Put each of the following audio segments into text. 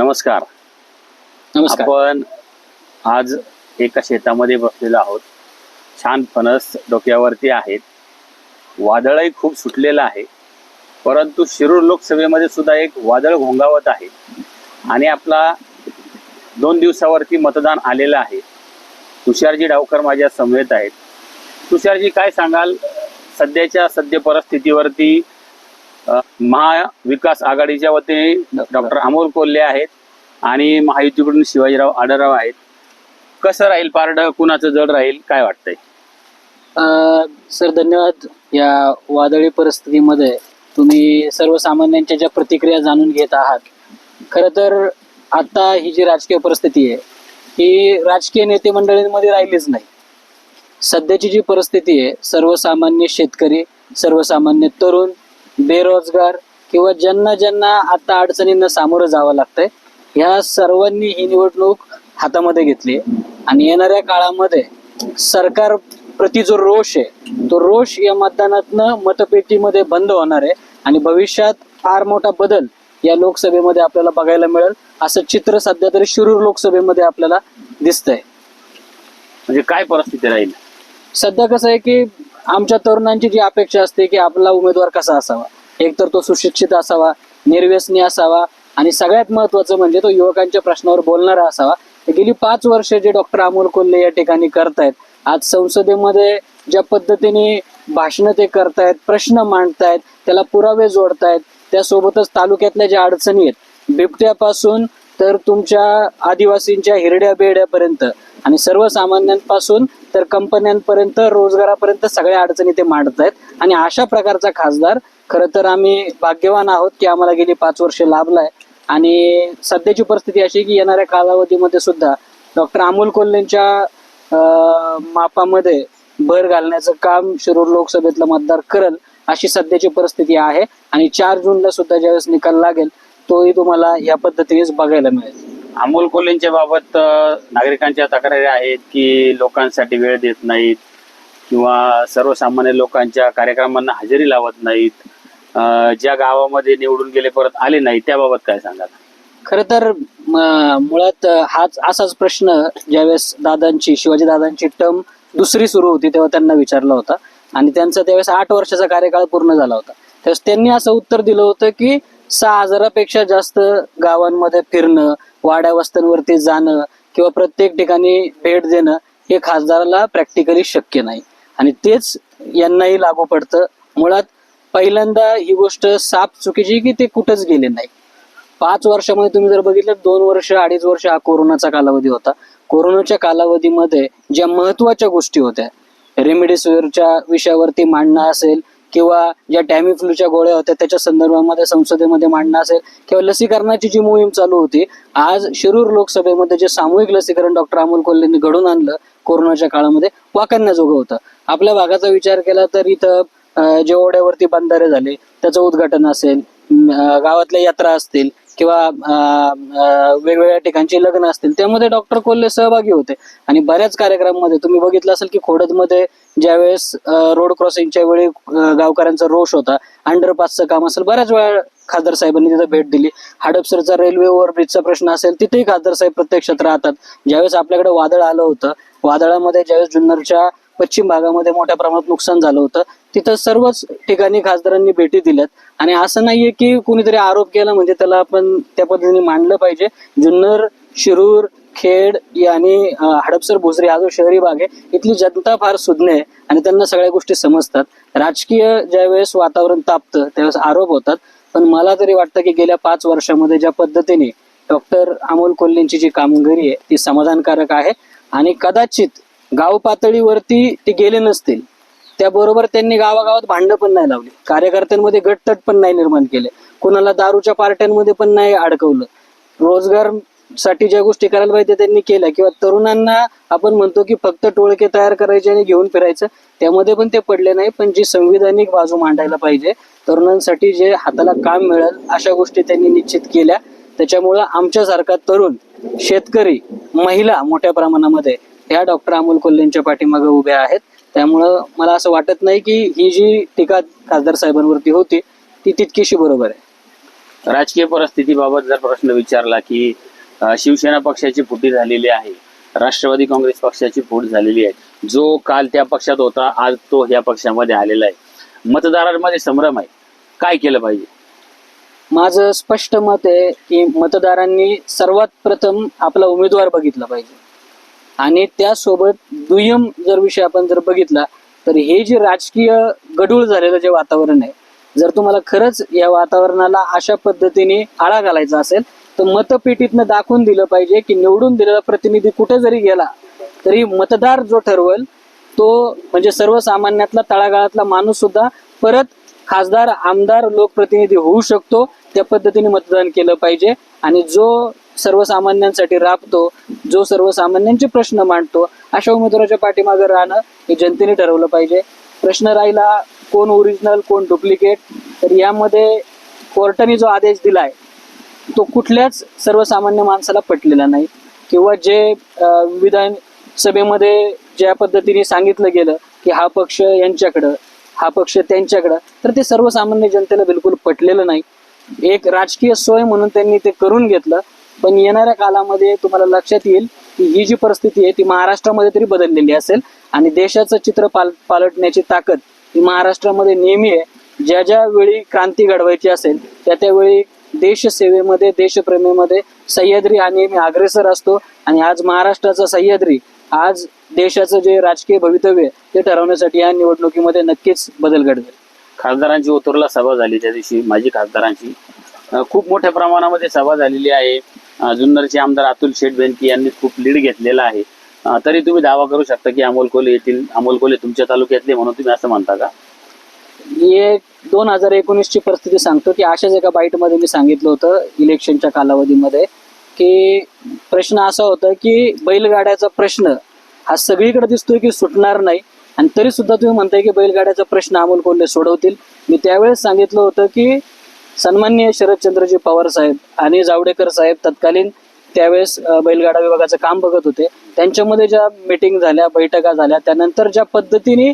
नमस्कार. नमस्कार. आपण आज एका शेतामध्ये बसलेलो आहोत. छान फणस डोक्यावरती आहेत. वादळही खूप सुटलेलं आहे. परंतु शिरूर लोकसभेमध्ये सुद्धा एक वादळ घोंगावत आहे. आणि आपला दोन दिवसावरती मतदान आलेलं आहे. तुषारजी डावकर माझ्या समेत आहेत. तुषारजी काय सांगाल? सध्याच्या सद्य परिस्थितीवरती महाविकास आघाडीच्या वतीने डॉक्टर अमोल कोल्हे आहेत आणि महायुतीकडून शिवाजीराव आडराव आहेत. कसं राहील पारड? कुणाचं जड राहील? काय वाटतंय? सर धन्यवाद. या वादळी परिस्थितीमध्ये तुम्ही सर्वसामान्यांच्या ज्या प्रतिक्रिया जाणून घेत आहात खरं तर आता ही जी राजकीय परिस्थिती आहे ही राजकीय नेते मंडळींमध्ये राहिलीच नाही. सध्याची जी परिस्थिती आहे सर्वसामान्य शेतकरी सर्वसामान्य तरुण बेरोजगार किंवा ज्यांना ज्यांना आता अडचणींना सामोरं जावं लागतंय ह्या सर्वांनी ही निवडणूक हातामध्ये घेतली आणि येणाऱ्या काळामध्ये सरकार प्रति जो रोष आहे तो रोष या मतदानातनं मतपेटीमध्ये बंद होणार आहे. आणि भविष्यात फार मोठा बदल या लोकसभेमध्ये आपल्याला बघायला मिळेल. असं चित्र सध्या तरी शिरूर लोकसभेमध्ये आपल्याला दिसतंय. म्हणजे काय परिस्थिती राहील? सध्या कसं आहे की आमच्या तरुणांची जी अपेक्षा असते की आपला उमेदवार कसा असावा. एक तर तो सुशिक्षित असावा निर्व्यसनी असावा आणि सगळ्यात महत्वाचं म्हणजे तो युवकांच्या प्रश्नावर बोलणारा असावा. गेली पाच वर्ष जे डॉक्टर अमोल कोल्हे या ठिकाणी करतायत आज संसदेमध्ये ज्या पद्धतीने भाषणं ते करतायत प्रश्न मांडतायत त्याला पुरावे जोडतायत त्यासोबतच तालुक्यातल्या ज्या अडचणी आहेत बिबट्यापासून तर तुमच्या आदिवासींच्या हिरड्या बेड्यापर्यंत आणि सर्वसामान्यांपासून तर कंपन्यांपर्यंत रोजगारापर्यंत सगळ्या अडचणी ते मांडत आहेत आणि अशा प्रकारचा खासदार खरं तर आम्ही भाग्यवान आहोत की आम्हाला गेली पाच वर्ष लाभलाय. आणि सध्याची परिस्थिती अशी की येणाऱ्या कालावधीमध्ये सुद्धा डॉक्टर अमोल कोल्हेंच्या मापामध्ये भर घालण्याचं काम शिरूर लोकसभेतलं मतदार करल अशी सध्याची परिस्थिती आहे. आणि चार जूनला सुद्धा ज्यावेळेस निकाल लागेल तोही तुम्हाला या पद्धतीनेच बघायला मिळेल. अमोल कोल्हेंच्या बाबत नागरिकांच्या तक्रारी आहेत की लोकांसाठी वेळ देत नाहीत किंवा सर्वसामान्य लोकांच्या कार्यक्रमांना हजेरी लावत नाहीत. ज्या गावामध्ये निवडून गेले परत आले नाही त्याबाबत काय सांगाल? खर तर मुळात हाच असाच प्रश्न ज्यावेळेस दादांची शिवाजी दादांची टर्म दुसरी सुरू होती तेव्हा त्यांना विचारला होता. आणि त्यांचा त्यावेळेस आठ वर्षाचा कार्यकाळ पूर्ण झाला होता. त्यावेळेस त्यांनी असं उत्तर दिलं होतं की सहा हजारापेक्षा जास्त गावांमध्ये फिरणं वाड्या वस्त्यांवरती जाणं किंवा प्रत्येक ठिकाणी भेट देणं हे खासदाराला प्रॅक्टिकली शक्य नाही. आणि तेच यांनाही लागू पडतं. मुळात पहिल्यांदा ही गोष्ट साफ चुकीची की ते कुठंच गेले नाही? पाच वर्षामध्ये तुम्ही जर बघितलं दोन वर्ष अडीच वर्ष हा कोरोनाचा कालावधी होता. कोरोनाच्या कालावधीमध्ये ज्या महत्त्वाच्या गोष्टी होत्या रेमडेसिवीरच्या विषयावरती मांडणं असेल किंवा ज्या टॅमिफ्लूच्या गोळ्या होत्या त्याच्या संदर्भामध्ये संसदेमध्ये मांडणं असेल किंवा लसीकरणाची जी मोहीम चालू होती आज शिरूर लोकसभेमध्ये जे सामूहिक लसीकरण डॉक्टर अमोल कोल्हेंनी घडून आणलं कोरोनाच्या काळामध्ये वाकण्याजोगं होतं. आपल्या भागाचा विचार केला तर इथं जे ओढ्यावरती बंधारे झाले त्याचं उद्घाटन असेल गावातल्या यात्रा असतील किंवा वेगवेगळ्या ठिकाणची लग्न असतील त्यामध्ये डॉक्टर कोल्हे सहभागी होते. आणि बऱ्याच कार्यक्रमामध्ये तुम्ही बघितलं असेल की खोडदमध्ये ज्यावेळेस रोड क्रॉसिंगच्या वेळी गावकऱ्यांचा रोष होता अंडरपासचं काम असेल बऱ्याच वेळा खासदार साहेबांनी तिथं भेट दिली. हडपसरचा रेल्वे ओव्हरब्रिजचा प्रश्न असेल तिथेही खासदार साहेब प्रत्यक्षात राहतात. ज्यावेळेस आपल्याकडे वादळ आलं होतं वादळामध्ये ज्यावेळेस जुन्नरच्या पश्चिम भागामध्ये मोठ्या प्रमाणात नुकसान झालं होतं तिथं सर्वच ठिकाणी खासदारांनी भेटी दिल्यात. आणि असं नाहीये की कुणीतरी आरोप केला म्हणजे त्याला आपण त्या पद्धतीने मांडलं पाहिजे. जुन्नर शिरूर खेड आणि हडपसर भोसरी हा जो शहरी भाग आहे इथली जनता फार सुज्ञ आहे आणि त्यांना सगळ्या गोष्टी समजतात. राजकीय ज्यावेळेस वातावरण तापतं त्यावेळेस आरोप होतात. पण मला तरी वाटतं की गेल्या पाच वर्षामध्ये ज्या पद्धतीने डॉक्टर अमोल कोल्हेंची जी कामगिरी आहे ती समाधानकारक आहे. आणि कदाचित गाव पातळीवरती ते गेले नसतील. त्याबरोबर त्यांनी गावागावात भांडणं पण नाही लावली. कार्यकर्त्यांमध्ये गटतट पण नाही निर्माण केले. कुणाला दारूच्या पार्ट्यांमध्ये पण नाही अडकवलं. रोजगारसाठी ज्या गोष्टी करायला पाहिजे त्यांनी केल्या. किंवा तरुणांना आपण म्हणतो की फक्त टोळके तयार करायचे आणि घेऊन फिरायचं त्यामध्ये पण ते पडले नाही. पण जी संविधानिक बाजू मांडायला पाहिजे तरुणांसाठी जे हाताला काम मिळेल अशा गोष्टी त्यांनी निश्चित केल्या. त्याच्यामुळं आमच्यासारखा तरुण शेतकरी महिला मोठ्या प्रमाणामध्ये ह्या डॉक्टर अमोल कोल्हेंच्या पाठीमागे उभ्या आहेत. त्यामुळं मला असं वाटत नाही की ही जी टीका खासदार साहेबांवरती होती ती तितकीशी बरोबर आहे. राजकीय परिस्थितीबाबत जर प्रश्न विचारला की शिवसेना पक्षाची फुटी झालेली आहे राष्ट्रवादी काँग्रेस पक्षाची फूट झालेली आहे जो काल त्या पक्षात होता आज तो या पक्षामध्ये आलेला आहे. मतदारांमध्ये संभ्रम आहे. काय केलं पाहिजे? माझं स्पष्ट मत आहे की मतदारांनी सर्वात प्रथम आपला उमेदवार बघितला पाहिजे. आणि त्यासोबत दुय्यम जर विषय आपण जर बघितला तर हे जे राजकीय गडूळ झालेलं जे वातावरण आहे जर तुम्हाला खरंच या वातावरणाला अशा पद्धतीने आळा घालायचा असेल तर मतपेटीतनं दाखवून दिलं पाहिजे की निवडून दिलेला प्रतिनिधी कुठे जरी गेला तरी मतदार जो ठरवल तो म्हणजे सर्वसामान्यातला तळागाळातला माणूस सुद्धा परत खासदार आमदार लोकप्रतिनिधी होऊ शकतो. त्या पद्धतीने मतदान केलं पाहिजे. आणि जो सर्वसामान्यांसाठी राबतो जो सर्वसामान्यांचे प्रश्न मांडतो अशा उमेदवाराच्या पाठीमागे राहणं हे जनतेने ठरवलं पाहिजे. प्रश्न राहिला कोण ओरिजिनल कोण डुप्लिकेट तर यामध्ये कोर्टाने जो आदेश दिलाय तो कुठल्याच सर्वसामान्य माणसाला पटलेला नाही. किंवा जे विधानसभेमध्ये विधान सभेमध्ये ज्या पद्धतीने सांगितलं गेलं की हा पक्ष यांच्याकडं हा पक्ष त्यांच्याकडं तर ते सर्वसामान्य जनतेला बिलकुल पटलेलं नाही. एक राजकीय सोय म्हणून त्यांनी ते करून घेतलं. पण येणाऱ्या कालामध्ये तुम्हाला लक्षात येईल की ही जी परिस्थिती आहे ती महाराष्ट्रामध्ये तरी बदललेली असेल आणि देशाचं चित्र पाल पालटण्याची ताकद ही महाराष्ट्रामध्ये नेहमी आहे. ज्या ज्या वेळी क्रांती घडवायची असेल त्या त्यावेळी देशसेवेमध्ये देशप्रेमेमध्ये सह्याद्री हा नेहमी अग्रेसर असतो आणि आज महाराष्ट्राचा सह्याद्री आज देशाचं जे राजकीय भवितव्य ते ठरवण्यासाठी या निवडणुकीमध्ये नक्कीच बदल घडवेल. खासदारांची ओतूरला सभा झाली त्या दिवशी माजी खासदारांची. खूप मोठ्या प्रमाणामध्ये सभा झालेली आहे. जुन्नरचे आमदार अतुल शेठ बेनकी यांनी खूप लीड घेतलेला आहे. तरी तुम्ही दावा करू शकता की अमोल कोले येथील अमोल कोले तुमच्या तालुक्यातले म्हणून तुम्ही असं म्हणता का? एक दोन हजार एकोणीसची परिस्थिती सांगतो की अशाच एका बाईटमध्ये मी सांगितलं होतं इलेक्शनच्या कालावधीमध्ये की प्रश्न असा होता की बैलगाड्याचा प्रश्न हा सगळीकडे दिसतोय की सुटणार नाही. आणि तरी सुद्धा तुम्ही म्हणताय की बैलगाड्याचा प्रश्न अमोल कोल्हे सोडवतील. मी त्यावेळेस सांगितलं होतं की सन्मान्य शरदचंद्रजी पवार साहेब आणि जावडेकर साहेब तत्कालीन त्यावेळेस बैलगाडा विभागाचं काम बघत होते. त्यांच्यामध्ये ज्या मिटिंग झाल्या बैठका झाल्या त्यानंतर ज्या पद्धतीने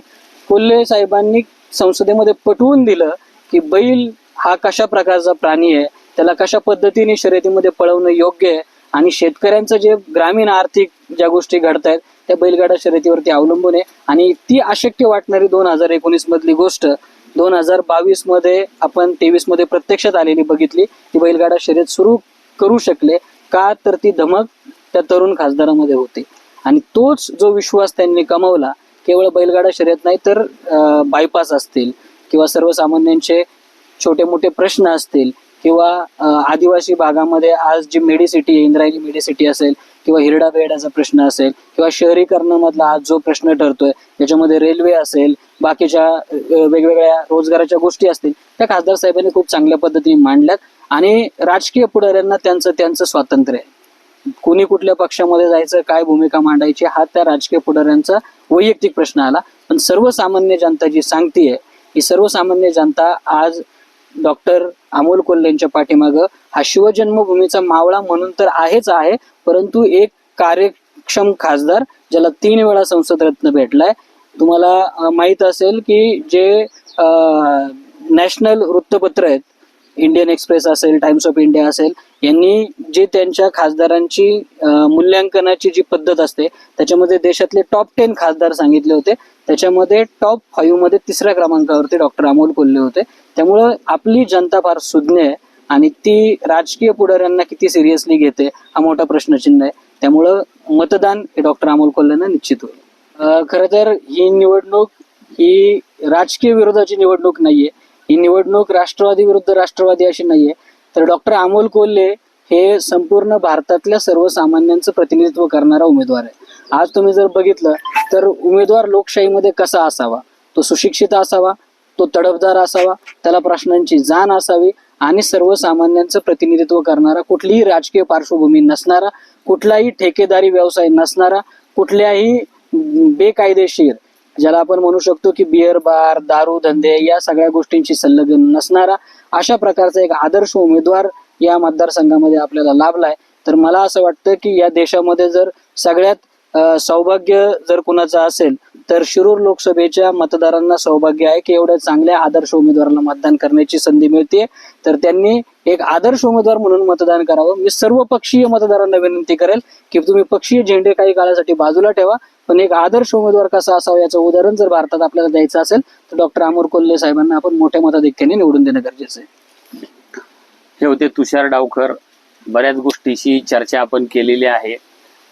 कोल्हे साहेबांनी संसदेमध्ये पटवून दिलं की बैल हा कशा प्रकारचा प्राणी आहे त्याला कशा पद्धतीने शर्यतीमध्ये पळवणं योग्य आहे आणि शेतकऱ्यांचं जे ग्रामीण आर्थिक ज्या गोष्टी घडत आहेत त्या बैलगाडा शर्यतीवरती अवलंबून आहे. आणि ती अशक्य वाटणारी दोन हजार एकोणीस मधली गोष्ट दोन हजार बावीसमध्ये आपण तेवीसमध्ये प्रत्यक्षात आलेली बघितली ती बैलगाडा शर्यत सुरू करू शकले का तर ती धमक त्या तरुण खासदारामध्ये होती. आणि तोच जो विश्वास त्यांनी कमावला केवळ बैलगाडा शर्यत नाही तर बायपास असतील किंवा सर्वसामान्यांचे छोटे मोठे प्रश्न असतील किंवा आदिवासी भागामध्ये आज जी मेडिसिटी आहे इंद्रायणी मेडिसिटी असेल किंवा हिरडा बेडाचा प्रश्न असेल किंवा शहरीकरणामधला आज जो प्रश्न ठरतोय त्याच्यामध्ये रेल्वे असेल बाकीच्या वेगवेगळ्या रोजगाराच्या गोष्टी असतील त्या खासदार साहेबांनी खूप चांगल्या पद्धतीने मांडल्यात आणि राजकीय पुढाऱ्यांना त्यांचं त्यांचं स्वातंत्र्य आहे. कोणी कुठल्या पक्षामध्ये जायचं काय भूमिका मांडायची हा त्या राजकीय पुढाऱ्यांचा वैयक्तिक प्रश्न आला. पण सर्वसामान्य जनता जी सांगतीये ही सर्वसामान्य जनता आज डॉक्टर अमोल कोल्हेंच्या पाठीमागं हा शिवजन्मभूमीचा मावळा म्हणून तर आहेच आहे परंतु एक कार्यक्षम खासदार ज्याला तीन वेळा संसद रत्न भेटलाय. तुम्हाला माहीत माहीत असेल की जे नॅशनल वृत्तपत्र आहेत इंडियन एक्सप्रेस असेल टाइम्स ऑफ इंडिया असेल यांनी जे त्यांच्या खासदारांची मूल्यांकनाची जी पद्धत असते त्याच्यामध्ये देशातले टॉप टेन खासदार सांगितले होते. त्याच्यामध्ये टॉप फाईव्हमध्ये तिसऱ्या क्रमांकावरती डॉक्टर अमोल कोल्हे होते. त्यामुळं आपली जनता फार सुज्ञ आहे आणि ती राजकीय पुढाऱ्यांना किती सिरियसली घेते हा मोठा प्रश्नचिन्ह आहे. त्यामुळं मतदान हे डॉक्टर अमोल कोल्हेंना निश्चित होईल. खरं तर ही निवडणूक ही राजकीय विरोधाची निवडणूक नाहीये. ही निवडणूक राष्ट्रवादी विरुद्ध राष्ट्रवादी अशी नाहीये. तर डॉक्टर अमोल कोल्हे हे संपूर्ण भारतातल्या सर्वसामान्यांचं प्रतिनिधित्व करणारा उमेदवार आहे. आज तुम्ही जर बघितलं तर उमेदवार लोकशाहीमध्ये कसा असावा? तो सुशिक्षित असावा तो तडफदार असावा त्याला प्रश्नांची जाण असावी आणि सर्वसामान्यांचं प्रतिनिधित्व करणारा कुठलीही राजकीय पार्श्वभूमी नसणारा कुठलाही ठेकेदारी व्यवसाय नसणारा कुठल्याही बेकायदेशीर ज्याला आपण म्हणू शकतो की बिअर बार दारू धंदे या सगळ्या गोष्टींशी संलग्न नसणारा अशा प्रकारचा एक आदर्श उमेदवार या मतदारसंघामध्ये आपल्याला लाभलाय. तर मला असं वाटतं की या देशामध्ये जर सगळ्यात सौभाग्य जर कुणाचं असेल तर शिरूर लोकसभेच्या मतदारांना सौभाग्य आहे की एवढ्या चांगल्या आदर्श उमेदवाराला मतदान करण्याची संधी मिळते तर त्यांनी एक आदर्श उमेदवार म्हणून मतदान करावं. मी सर्व पक्षीय मतदारांना विनंती करेल की तुम्ही पक्षीय झेंडे काही काळासाठी बाजूला ठेवा. पण एक आदर्श उमेदवार कसा असावा याचं उदाहरण जर भारतात आपल्याला द्यायचं असेल तर डॉक्टर अमोल कोल्हे साहेबांना आपण मोठ्या मताधिक्याने निवडून देणं गरजेचं आहे. हे होते तुषार डावकर बऱ्याच गोष्टीशी चर्चा आपण केलेली आहे.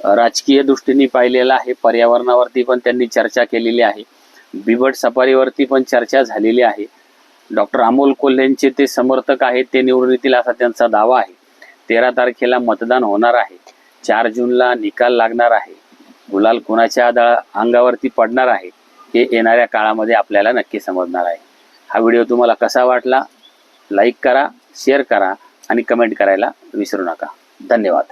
राजकीय दृष्टीने पाहिलेलं आहे. पर्यावरणावरती पण त्यांनी चर्चा केलेली आहे. बिबट सफारीवरती पण चर्चा झालेली आहे. डॉक्टर अमोल कोल्हेंचे ते समर्थक आहेत ते निवडून येतील असा त्यांचा दावा आहे. तेरा तारखेला मतदान होणार आहे. चार जूनला निकाल लागणार आहे. गुलाल कुणाच्या दा- अंगावरती पडणार आहे हे येणाऱ्या काळामध्ये आपल्याला नक्की समजणार आहे. हा व्हिडिओ तुम्हाला कसा वाटला? लाईक करा शेअर करा आणि कमेंट करायला विसरू नका. धन्यवाद.